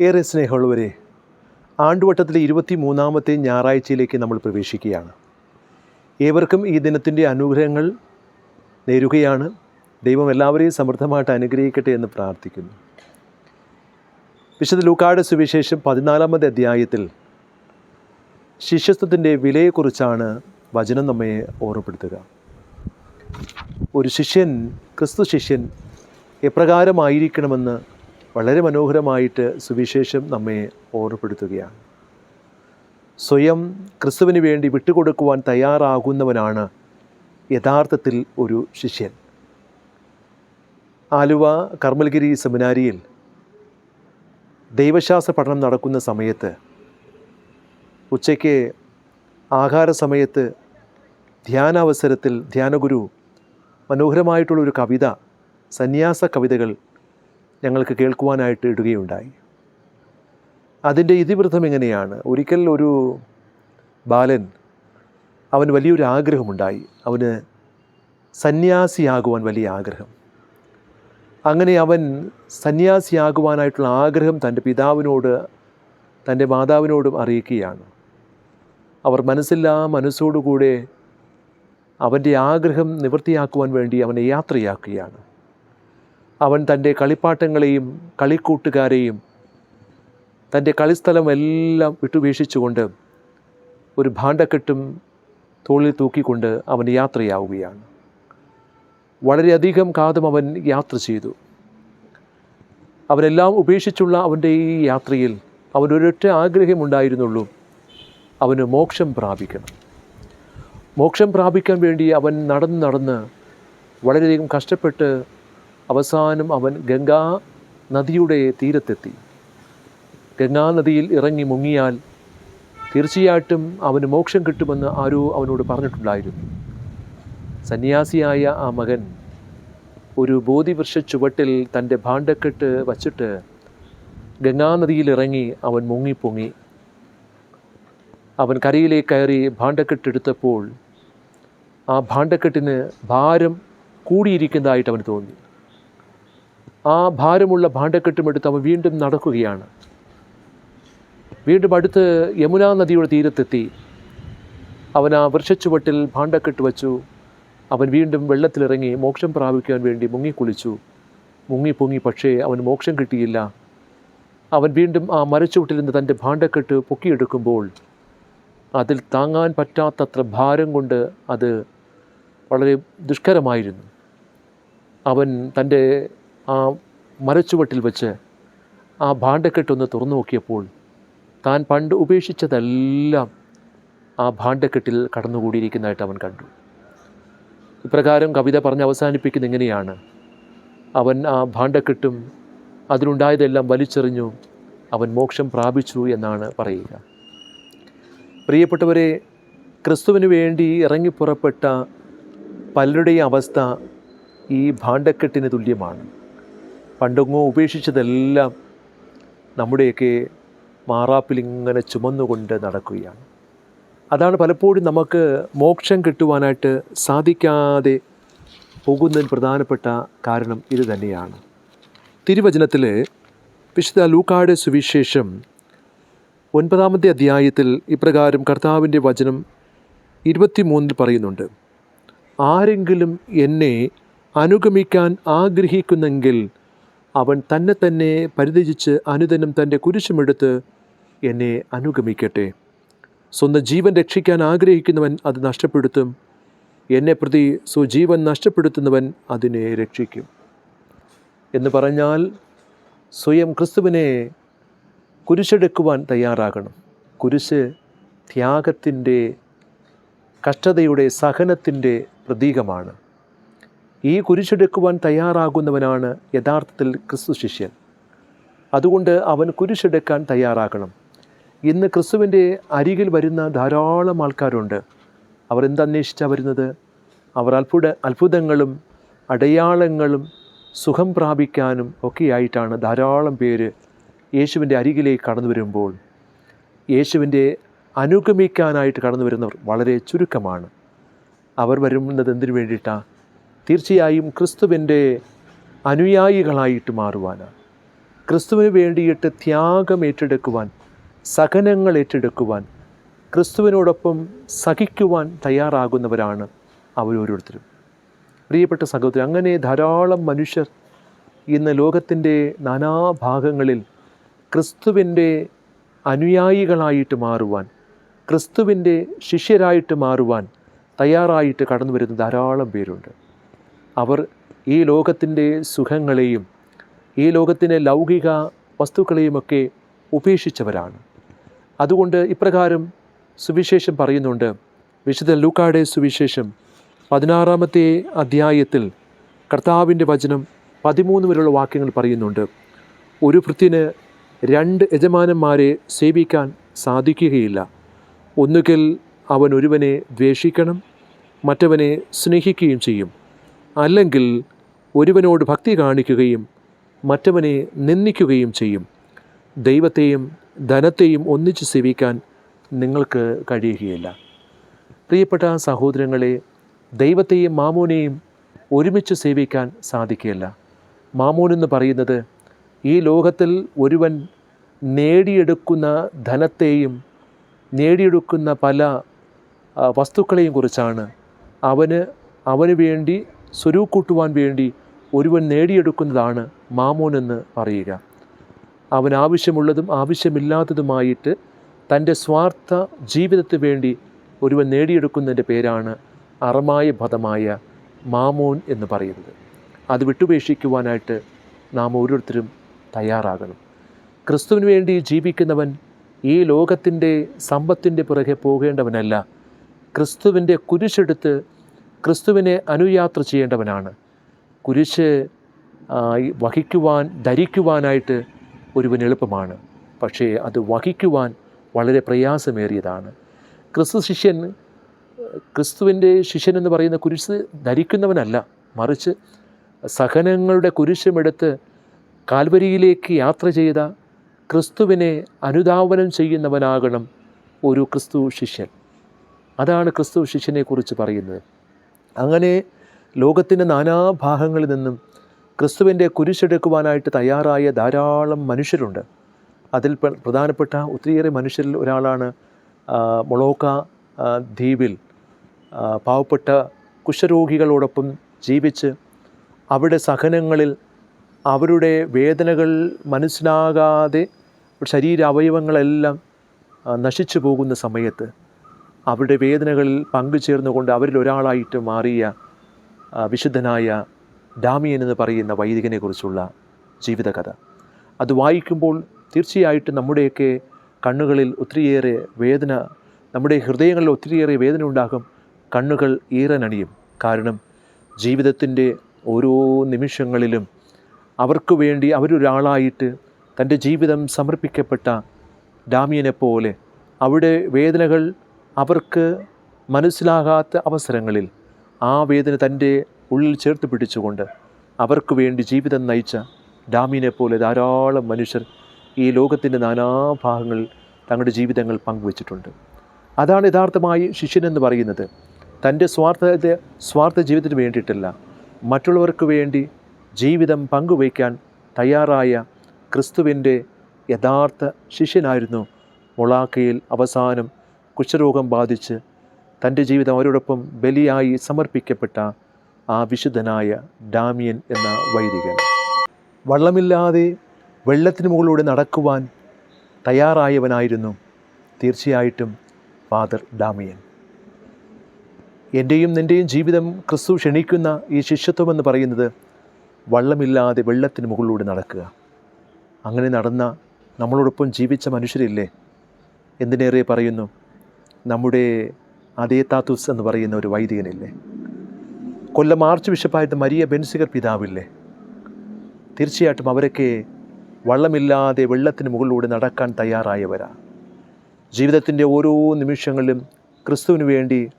ഏറെ സ്നേഹമുള്ളവരെ ആണ്ടുവട്ടത്തിലെ ഇരുപത്തി മൂന്നാമത്തെ ഞായറാഴ്ചയിലേക്ക് നമ്മൾ പ്രവേശിക്കുകയാണ്. ഏവർക്കും ഈ ദിനത്തിന്റെ അനുഗ്രഹങ്ങൾ നേരുകയാണ്. ദൈവം എല്ലാവരെയും സമൃദ്ധമായിട്ട് അനുഗ്രഹിക്കട്ടെ എന്ന് പ്രാർത്ഥിക്കുന്നു. വിശുദ്ധ ലൂക്കാട് സുവിശേഷം പതിനാലാമത്തെ അധ്യായത്തിൽ ശിഷ്യത്വത്തിന്റെ വിലയെക്കുറിച്ചാണ് വചനം നമ്മെ ഓർമ്മപ്പെടുത്തുക. ഒരു ശിഷ്യൻ ക്രിസ്തു ശിഷ്യൻ എപ്രകാരമായിരിക്കണമെന്ന് വളരെ മനോഹരമായിട്ട് സുവിശേഷം നമ്മെ ഓർമ്മപ്പെടുത്തുകയാണ്. സ്വയം ക്രിസ്തുവിന് വേണ്ടി വിട്ടുകൊടുക്കുവാൻ തയ്യാറാകുന്നവനാണ് യഥാർത്ഥത്തിൽ ഒരു ശിഷ്യൻ. ആലുവ കർമ്മൽഗിരി സെമിനാരിയിൽ ദൈവശാസ്ത്ര പഠനം നടക്കുന്ന സമയത്ത് ഉച്ചയ്ക്ക് ആഹാര സമയത്ത് ധ്യാനാവസരത്തിൽ ധ്യാനഗുരു മനോഹരമായിട്ടുള്ളൊരു കവിത സന്യാസ കവിതകൾ ഞങ്ങൾക്ക് കേൾക്കുവാനായിട്ട് ഇടുകയുണ്ടായി. അതിന്റെ ഇതിവൃത്തം എങ്ങനെയാണ്? ഒരിക്കൽ ഒരു ബാലൻ അവന് വലിയൊരു ആഗ്രഹമുണ്ടായി. അവന് സന്യാസിയാകുവാൻ വലിയ ആഗ്രഹം. അങ്ങനെ അവൻ സന്യാസിയാകുവാനായിട്ടുള്ള ആഗ്രഹം തന്റെ പിതാവിനോട് തന്റെ മാതാവിനോടും അറിയിക്കുകയാണ്. അവർ മനസ്സില്ലാ മനസ്സോടുകൂടെ അവന്റെ ആഗ്രഹം നിവൃത്തിയാക്കുവാൻ വേണ്ടി അവനെ യാത്രയാക്കുകയാണ്. അവൻ തന്റെ കളിപ്പാട്ടങ്ങളെയും കളിക്കൂട്ടുകാരെയും തന്റെ കളിസ്ഥലം എല്ലാം വിട്ടുപേക്ഷിച്ചുകൊണ്ട് ഒരു ഭാണ്ഡക്കെട്ടും തോളിൽ തൂക്കിക്കൊണ്ട് അവൻ യാത്രയാവുകയാണ്. വളരെയധികം കാലം അവൻ യാത്ര ചെയ്തു. അവരെല്ലാം ഉപേക്ഷിച്ചുള്ള അവന്റെ ഈ യാത്രയിൽ അവനൊരൊറ്റ ആഗ്രഹമുണ്ടായിരുന്നുള്ളൂ. അവന് മോക്ഷം പ്രാപിക്കണം. മോക്ഷം പ്രാപിക്കാൻ വേണ്ടി അവൻ നടന്ന് നടന്ന് വളരെയധികം കഷ്ടപ്പെട്ട് അവസാനം അവൻ ഗംഗാ നദിയുടെ തീരത്തെത്തി. ഗംഗാനദിയിൽ ഇറങ്ങി മുങ്ങിയാൽ തീർച്ചയായിട്ടും അവന് മോക്ഷം കിട്ടുമെന്ന് ആരോ അവനോട് പറഞ്ഞിട്ടുണ്ടായിരുന്നു. സന്യാസിയായ ആ മകൻ ഒരു ബോധിവൃക്ഷ ചുവട്ടിൽ തന്റെ ഭാണ്ഡക്കെട്ട് വച്ചിട്ട് ഗംഗാനദിയിൽ ഇറങ്ങി അവൻ മുങ്ങിപ്പൊങ്ങി. അവൻ കരയിലേക്ക് കയറി ഭാണ്ഡക്കെട്ടെടുത്തപ്പോൾ ആ ഭാണ്ഡക്കെട്ടിന് ഭാരം കൂടിയിരിക്കുന്നതായിട്ട് അവന് തോന്നി. ആ ഭാരമുള്ള ഭാണ്ഡക്കെട്ടും എടുത്ത് അവൻ വീണ്ടും നടക്കുകയാണ്. വീണ്ടും അടുത്ത് യമുനാ നദിയുടെ തീരത്തെത്തി. അവൻ ആ വൃക്ഷച്ചുവട്ടിൽ ഭാണ്ഡക്കെട്ട് വച്ചു. അവൻ വീണ്ടും വെള്ളത്തിലിറങ്ങി മോക്ഷം പ്രാപിക്കാൻ വേണ്ടി മുങ്ങിക്കുളിച്ചു. മുങ്ങി പൊങ്ങി പക്ഷേ അവന് മോക്ഷം കിട്ടിയില്ല. അവൻ വീണ്ടും ആ മരച്ചുവട്ടിൽ നിന്ന് തന്റെ ഭാണ്ഡക്കെട്ട് പൊക്കിയെടുക്കുമ്പോൾ അതിൽ താങ്ങാൻ പറ്റാത്തത്ര ഭാരം കൊണ്ട് അത് വളരെ ദുഷ്കരമായിരുന്നു. അവൻ തന്റെ ആ മരച്ചുവട്ടിൽ വെച്ച് ആ ഭാണ്ഡക്കെട്ടൊന്ന് തുറന്നു നോക്കിയപ്പോൾ താൻ പണ്ട് ഉപേക്ഷിച്ചതെല്ലാം ആ ഭാണ്ഡക്കെട്ടിൽ കടന്നുകൂടിയിരിക്കുന്നതായിട്ട് അവൻ കണ്ടു. ഇപ്രകാരം കവിത പറഞ്ഞ് അവസാനിപ്പിക്കുന്ന ഇങ്ങനെയാണ് അവൻ ആ ഭാണ്ഡക്കെട്ടും അതിലുണ്ടായതെല്ലാം വലിച്ചെറിഞ്ഞു അവൻ മോക്ഷം പ്രാപിച്ചു എന്നാണ് പറയുക. പ്രിയപ്പെട്ടവരെ ക്രിസ്തുവിന് വേണ്ടി ഇറങ്ങിപ്പുറപ്പെട്ട പലരുടെയും അവസ്ഥ ഈ ഭാണ്ഡക്കെട്ടിന് തുല്യമാണ്. പണ്ടെങ്ങോ ഉപേക്ഷിച്ചതെല്ലാം നമ്മുടെയൊക്കെ മാറാപ്പിലിങ്ങനെ ചുമന്നുകൊണ്ട് നടക്കുകയാണ്. അതാണ് പലപ്പോഴും നമുക്ക് മോക്ഷം കിട്ടുവാനായിട്ട് സാധിക്കാതെ പോകുന്നതിന് പ്രധാനപ്പെട്ട കാരണം ഇത് തന്നെയാണ്. തിരുവചനത്തിൽ വിശുദ്ധ ലൂക്കാട് സുവിശേഷം ഒൻപതാമത്തെ അധ്യായത്തിൽ ഇപ്രകാരം കർത്താവിന്റെ വചനം ഇരുപത്തിമൂന്നിൽ പറയുന്നുണ്ട്. ആരെങ്കിലും എന്നെ അനുഗമിക്കാൻ ആഗ്രഹിക്കുന്നെങ്കിൽ അവൻ തന്നെ തന്നെ പരിതജിച്ച് അനുദിനം തന്റെ കുരിശുമെടുത്ത് എന്നെ അനുഗമിക്കട്ടെ. സ്വന്തം ജീവൻ രക്ഷിക്കാൻ ആഗ്രഹിക്കുന്നവൻ അത് നഷ്ടപ്പെടുത്തും. എന്നെ പ്രതി സ്വജീവൻ നഷ്ടപ്പെടുത്തുന്നവൻ അതിനെ രക്ഷിക്കും. എന്ന് പറഞ്ഞാൽ സ്വയം ക്രിസ്തുവിനെ കുരിശെടുക്കുവാൻ തയ്യാറാകണം. കുരിശ് ത്യാഗത്തിന്റെ കഷ്ടതയുടെ സഹനത്തിന്റെ പ്രതീകമാണ്. ഈ കുരിശെടുക്കുവാൻ തയ്യാറാകുന്നവനാണ് യഥാർത്ഥത്തിൽ ക്രിസ്തു ശിഷ്യൻ. അതുകൊണ്ട് അവൻ കുരിശെടുക്കാൻ തയ്യാറാകണം. ഇന്ന് ക്രിസ്തുവിന്റെ അരികിൽ വരുന്ന ധാരാളം ആൾക്കാരുണ്ട്. അവർ എന്തന്വേഷിച്ചാണ് വരുന്നത്? അവർ അത്ഭുത അത്ഭുതങ്ങളും അടയാളങ്ങളും സുഖം പ്രാപിക്കാനും ഒക്കെയായിട്ടാണ് ധാരാളം പേര് യേശുവിന്റെ അരികിലേക്ക് കടന്നു വരുമ്പോൾ. യേശുവിന്റെ അനുഗമിക്കാനായിട്ട് കടന്നു വരുന്നവർ വളരെ ചുരുക്കമാണ്. അവർ വരുന്നത് എന്തിനു വേണ്ടിയിട്ടാണ് തീർച്ചയായും ക്രിസ്തുവിന്റെ അനുയായികളായിട്ട് മാറുവാനാണ്. ക്രിസ്തുവിന് വേണ്ടിയിട്ട് ത്യാഗം ഏറ്റെടുക്കുവാൻ സഹനങ്ങൾ ഏറ്റെടുക്കുവാൻ ക്രിസ്തുവിനോടൊപ്പം സഹിക്കുവാൻ തയ്യാറാകുന്നവരാണ് അവരോരോരുത്തരും പ്രിയപ്പെട്ട സഹോദരൻ അങ്ങനെ ധാരാളം മനുഷ്യർ ഇന്ന് ലോകത്തിന്റെ നാനാഭാഗങ്ങളിൽ ക്രിസ്തുവിന്റെ അനുയായികളായിട്ട് മാറുവാൻ ക്രിസ്തുവിന്റെ ശിഷ്യരായിട്ട് മാറുവാൻ തയ്യാറായിട്ട് കടന്നു വരുന്ന ധാരാളം പേരുണ്ട്. അവർ ഈ ലോകത്തിന്റെ സുഖങ്ങളെയും ഈ ലോകത്തിന്റെ ലൗകിക വസ്തുക്കളെയുമൊക്കെ ഉപേക്ഷിച്ചവരാണ്. അതുകൊണ്ട് ഇപ്രകാരം സുവിശേഷം പറയുന്നുണ്ട്. വിശുദ്ധ ലൂക്കാടെ സുവിശേഷം പതിനാറാമത്തെ അധ്യായത്തിൽ കർത്താവിന്റെ വചനം പതിമൂന്ന് വരെയുള്ള വാക്യങ്ങൾ പറയുന്നുണ്ട്. ഒരു ഭൃത്യന് രണ്ട് യജമാനന്മാരെ സേവിക്കാൻ സാധിക്കുകയില്ല. ഒന്നുകിൽ അവൻ ഒരുവനെ ദ്വേഷിക്കണം മറ്റവനെ സ്നേഹിക്കുകയും ചെയ്യും. അല്ലെങ്കിൽ ഒരുവനോട് ഭക്തി കാണിക്കുകയും മറ്റവനെ നിന്ദിക്കുകയും ചെയ്യും. ദൈവത്തെയും ധനത്തെയും ഒന്നിച്ച് സേവിക്കാൻ നിങ്ങൾക്ക് കഴിയുകയില്ല. പ്രിയപ്പെട്ട സഹോദരങ്ങളെ ദൈവത്തെയും മാമോനെയും ഒരുമിച്ച് സേവിക്കാൻ സാധിക്കുകയില്ല. മാമോനെന്ന് പറയുന്നത് ഈ ലോകത്തിൽ ഒരുവൻ നേടിയെടുക്കുന്ന ധനത്തെയും നേടിയെടുക്കുന്ന പല വസ്തുക്കളെയും കുറിച്ചാണ്. അവന് അവന് വേണ്ടി സ്വരൂക്കൂട്ടുവാൻ വേണ്ടി ഒരുവൻ നേടിയെടുക്കുന്നതാണ് മാമോനെന്ന് പറയുക അവൻ ആവശ്യമുള്ളതും ആവശ്യമില്ലാത്തതുമായിട്ട് തന്റെ സ്വാർത്ഥ ജീവിതത്തിന് വേണ്ടി ഒരുവൻ നേടിയെടുക്കുന്നതിന്റെ പേരാണ് അറമായ പദമായ മാമോൻ എന്ന് പറയുന്നത്. അത് വിട്ടുപേക്ഷിക്കുവാനായിട്ട് നാം ഓരോരുത്തരും തയ്യാറാകണം. ക്രിസ്തുവിന് വേണ്ടി ജീവിക്കുന്നവൻ ഈ ലോകത്തിന്റെ സമ്പത്തിന്റെ പുറകെ പോകേണ്ടവനല്ല. ക്രിസ്തുവിന്റെ കുരിശെടുത്ത് ക്രിസ്തുവിനെ അനുയാത്ര ചെയ്യേണ്ടവനാണ്. കുരിശ് വഹിക്കുവാൻ ധരിക്കുവാനായിട്ട് ഒരുവൻ എളുപ്പമാണ്. പക്ഷേ അത് വഹിക്കുവാൻ വളരെ പ്രയാസമേറിയതാണ്. ക്രിസ്തു ശിഷ്യൻ ക്രിസ്തുവിന്റെ ശിഷ്യൻ എന്ന് പറയുന്ന കുരിശ് ധരിക്കുന്നവനല്ല. മറിച്ച് സഹനങ്ങളുടെ കുരിശുമെടുത്ത് കാൽവരിയിലേക്ക് യാത്ര ചെയ്ത ക്രിസ്തുവിനെ അനുധാവനം ചെയ്യുന്നവനാകണം ഒരു ക്രിസ്തു ശിഷ്യൻ. അതാണ് ക്രിസ്തു ശിഷ്യനെക്കുറിച്ച് പറയുന്നത്. അങ്ങനെ ലോകത്തിന്റെ നാനാഭാഗങ്ങളിൽ നിന്നും ക്രിസ്തുവിന്റെ കുരിശെടുക്കുവാനായിട്ട് തയ്യാറായ ധാരാളം മനുഷ്യരുണ്ട്. അതിൽ പ്ര- പ്രധാനപ്പെട്ട ഒത്തിരിയേറെ മനുഷ്യരിൽ ഒരാളാണ് മൊളോക്ക ദ്വീപിൽ പാവപ്പെട്ട കുഷ്ഠരോഗികളോടൊപ്പം ജീവിച്ച് അവിടെ സഹനങ്ങളിൽ അവരുടെ വേദനകൾ മനസ്സിലാകാതെ ശരീര അവയവങ്ങളെല്ലാം നശിച്ചു പോകുന്ന സമയത്ത് അവരുടെ വേദനകളിൽ പങ്കുചേർന്നുകൊണ്ട് അവരിൽ ഒരാളായിട്ട് മാറിയ വിശുദ്ധനായ ഡാമിയൻ എന്ന് പറയുന്ന വൈദികനെക്കുറിച്ചുള്ള ജീവിതകഥ. അത് വായിക്കുമ്പോൾ തീർച്ചയായിട്ടും നമ്മുടെയൊക്കെ കണ്ണുകളിൽ ഒത്തിരിയേറെ വേദന നമ്മുടെ ഹൃദയങ്ങളിൽ ഒത്തിരിയേറെ വേദന ഉണ്ടാകും. കണ്ണുകൾ ഈറനണിയും. കാരണം ജീവിതത്തിന്റെ ഓരോ നിമിഷങ്ങളിലും അവർക്ക് വേണ്ടി അവരൊരാളായിട്ട് തന്റെ ജീവിതം സമർപ്പിക്കപ്പെട്ട ഡാമിയനെപ്പോലെ അവിടെ വേദനകൾ അവർക്ക് മനസ്സിലാകാത്ത അവസരങ്ങളിൽ ആ വേദന തന്റെ ഉള്ളിൽ ചേർത്ത് പിടിച്ചുകൊണ്ട് അവർക്ക് വേണ്ടി ജീവിതം നയിച്ച ഡാമിനെ പോലെ ധാരാളം മനുഷ്യർ ഈ ലോകത്തിന്റെ നാനാഭാഗങ്ങളിൽ തങ്ങളുടെ ജീവിതങ്ങൾ പങ്കുവച്ചിട്ടുണ്ട്. അതാണ് യഥാർത്ഥമായി ശിഷ്യനെന്ന് പറയുന്നത്. തന്റെ സ്വാർത്ഥ സ്വാർത്ഥ ജീവിതത്തിന് വേണ്ടിയിട്ടല്ല മറ്റുള്ളവർക്ക് വേണ്ടി ജീവിതം പങ്കുവയ്ക്കാൻ തയ്യാറായ ക്രിസ്തുവിന്റെ യഥാർത്ഥ ശിഷ്യനായിരുന്നു മൊളാക്കയിൽ അവസാനം കുഷ്ഠരോഗം ബാധിച്ച് തന്റെ ജീവിതം അവരോടൊപ്പം ബലിയായി സമർപ്പിക്കപ്പെട്ട ആ വിശുദ്ധനായ ഡാമിയൻ എന്ന വൈദികൻ. വള്ളമില്ലാതെ വെള്ളത്തിന് മുകളിലൂടെ നടക്കുവാൻ തയ്യാറായവനായിരുന്നു തീർച്ചയായിട്ടും ഫാദർ ഡാമിയൻ. എന്റെയും നിന്റെയും ജീവിതം ക്രിസ്തു ക്ഷണിക്കുന്ന ഈ ശിഷ്യത്വം എന്ന് പറയുന്നത് വള്ളമില്ലാതെ വെള്ളത്തിന് മുകളിലൂടെ നടക്കുക. അങ്ങനെ നടന്ന നമ്മളോടൊപ്പം ജീവിച്ച മനുഷ്യരില്ലേ? എന്തിനേറെ പറയുന്നു? നമ്മുടെ അതേ താത്തൂസ് എന്ന് പറയുന്ന ഒരു വൈദികനില്ലേ? കൊല്ലം ആർച്ച് ബിഷപ്പായിട്ട് മരിയ ബെൻസിഗർ പിതാവില്ലേ? തീർച്ചയായിട്ടും അവരൊക്കെ വള്ളമില്ലാതെ വെള്ളത്തിന് മുകളിലൂടെ നടക്കാൻ തയ്യാറായവരാ. ജീവിതത്തിന്റെ ഓരോ നിമിഷങ്ങളിലും ക്രിസ്തുവിന് വേണ്ടി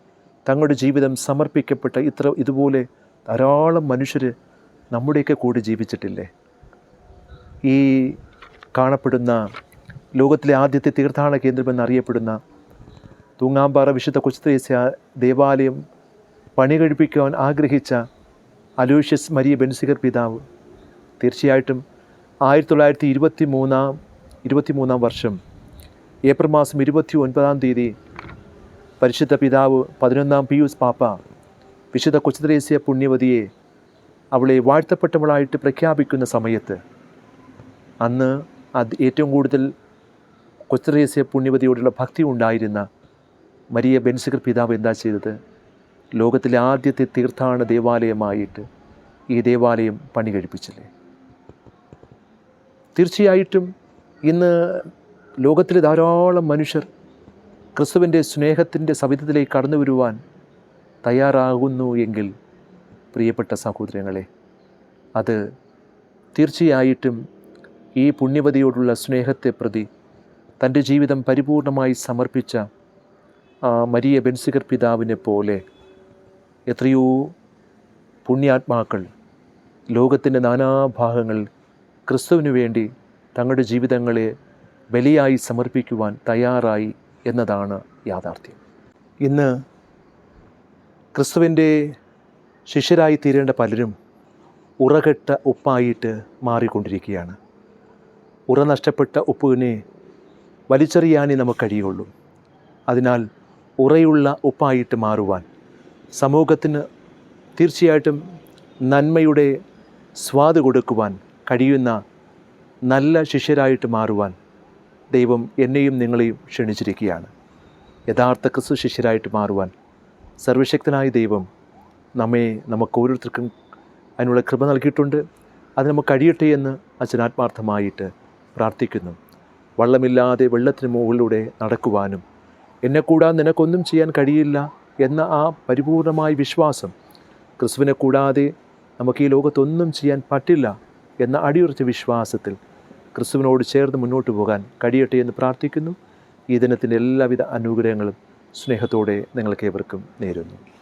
തങ്ങളുടെ ജീവിതം സമർപ്പിക്കപ്പെട്ട ഇത്ര ഇതുപോലെ ധാരാളം മനുഷ്യർ നമ്മുടെയൊക്കെ കൂടെ ജീവിച്ചിട്ടില്ലേ? ഈ കാണപ്പെടുന്ന ലോകത്തിലെ ആദ്യത്തെ തീർത്ഥാടന കേന്ദ്രമെന്നറിയപ്പെടുന്ന തൂങ്ങാമ്പാറ വിശുദ്ധ കൊച്ചുത്രേസ്യ ദേവാലയം പണി കഴിപ്പിക്കുവാൻ ആഗ്രഹിച്ച അലൂഷ്യസ് മരിയ ബെൻസിഗർ പിതാവ്. തീർച്ചയായിട്ടും ആയിരത്തി തൊള്ളായിരത്തി ഇരുപത്തി മൂന്നാം ഇരുപത്തി മൂന്നാം വർഷം ഏപ്രിൽ മാസം ഇരുപത്തി ഒൻപതാം തീയതി പരിശുദ്ധ പിതാവ് പതിനൊന്നാം പിയൂസ് പാപ്പ വിശുദ്ധ കൊച്ചുത്രേസ്യ പുണ്യവതിയെ അവളെ വാഴ്ത്തപ്പെട്ടവളായിട്ട് പ്രഖ്യാപിക്കുന്ന സമയത്ത് അന്ന് അത് ഏറ്റവും കൂടുതൽ കൊച്ചുത്രേസ്യ പുണ്യവതിയോടുള്ള ഭക്തി ഉണ്ടായിരുന്ന മരിയ ബെൻസുകർ പിതാവ് എന്താ ചെയ്തത്? ലോകത്തിലെ ആദ്യത്തെ തീർത്ഥാടന ദേവാലയമായിട്ട് ഈ ദേവാലയം പണി കഴിപ്പിച്ചില്ലേ? തീർച്ചയായിട്ടും ഇന്ന് ലോകത്തിലെ ധാരാളം മനുഷ്യർ ക്രിസ്തുവിന്റെ സ്നേഹത്തിന്റെ സവിധത്തിലേക്ക് കടന്നു വരുവാൻ തയ്യാറാകുന്നു എങ്കിൽ പ്രിയപ്പെട്ട സഹോദരങ്ങളെ അത് തീർച്ചയായിട്ടും ഈ പുണ്യവതിയോടുള്ള സ്നേഹത്തെ പ്രതി തന്റെ ജീവിതം പരിപൂർണമായി സമർപ്പിച്ച ആ മരിയ ബെൻസിഗർ പിതാവിനെ പോലെ എത്രയോ പുണ്യാത്മാക്കൾ ലോകത്തിന്റെ നാനാഭാഗങ്ങൾ ക്രിസ്തുവിനു വേണ്ടി തങ്ങളുടെ ജീവിതങ്ങളെ ബലിയായി സമർപ്പിക്കുവാൻ തയ്യാറായി എന്നതാണ് യാഥാർത്ഥ്യം. ഇന്ന് ക്രിസ്തുവിന്റെ ശിഷ്യരായി തീരേണ്ട പലരും ഉറകെട്ട ഉപ്പായിട്ട് മാറിക്കൊണ്ടിരിക്കുകയാണ്. ഉറ നഷ്ടപ്പെട്ട ഉപ്പിനെ വലിച്ചെറിയാനേ നമുക്ക് കഴിയുള്ളൂ. അതിനാൽ ഉറയുള്ള ഉപ്പായിട്ട് മാറുവാൻ. സമൂഹത്തിന് തീർച്ചയായിട്ടും നന്മയുടെ സ്വാദ് കൊടുക്കുവാൻ കഴിയുന്ന നല്ല ശിഷ്യരായിട്ട് മാറുവാൻ ദൈവം എന്നെയും നിങ്ങളെയും ക്ഷണിച്ചിരിക്കുകയാണ്. യഥാർത്ഥ ക്രിസ്തു ശിഷ്യരായിട്ട് മാറുവാൻ സർവശക്തനായ ദൈവം നമ്മെ നമുക്ക് ഓരോരുത്തർക്കും അതിനുള്ള കൃപ നൽകിയിട്ടുണ്ട്. അത് നമുക്ക് കഴിയട്ടെ എന്ന് അച്ഛനാത്മാർത്ഥമായിട്ട് പ്രാർത്ഥിക്കുന്നു. വള്ളമില്ലാതെ വെള്ളത്തിന് മുകളിലൂടെ നടക്കുവാനും എന്നെ കൂടാതെ നിനക്കൊന്നും ചെയ്യാൻ കഴിയില്ല എന്ന ആ പരിപൂർണമായ വിശ്വാസം ക്രിസ്തുവിനെ കൂടാതെ നമുക്ക് ഈ ലോകത്തൊന്നും ചെയ്യാൻ പറ്റില്ല എന്ന അടിയുറച്ച വിശ്വാസത്തിൽ ക്രിസ്തുവിനോട് ചേർന്ന് മുന്നോട്ട് പോകാൻ കഴിയട്ടെ എന്ന് പ്രാർത്ഥിക്കുന്നു. ഈ ദിനത്തിന്റെ എല്ലാവിധ അനുഗ്രഹങ്ങളും സ്നേഹത്തോടെ നിങ്ങൾക്ക് ഏവർക്കും നേരുന്നു.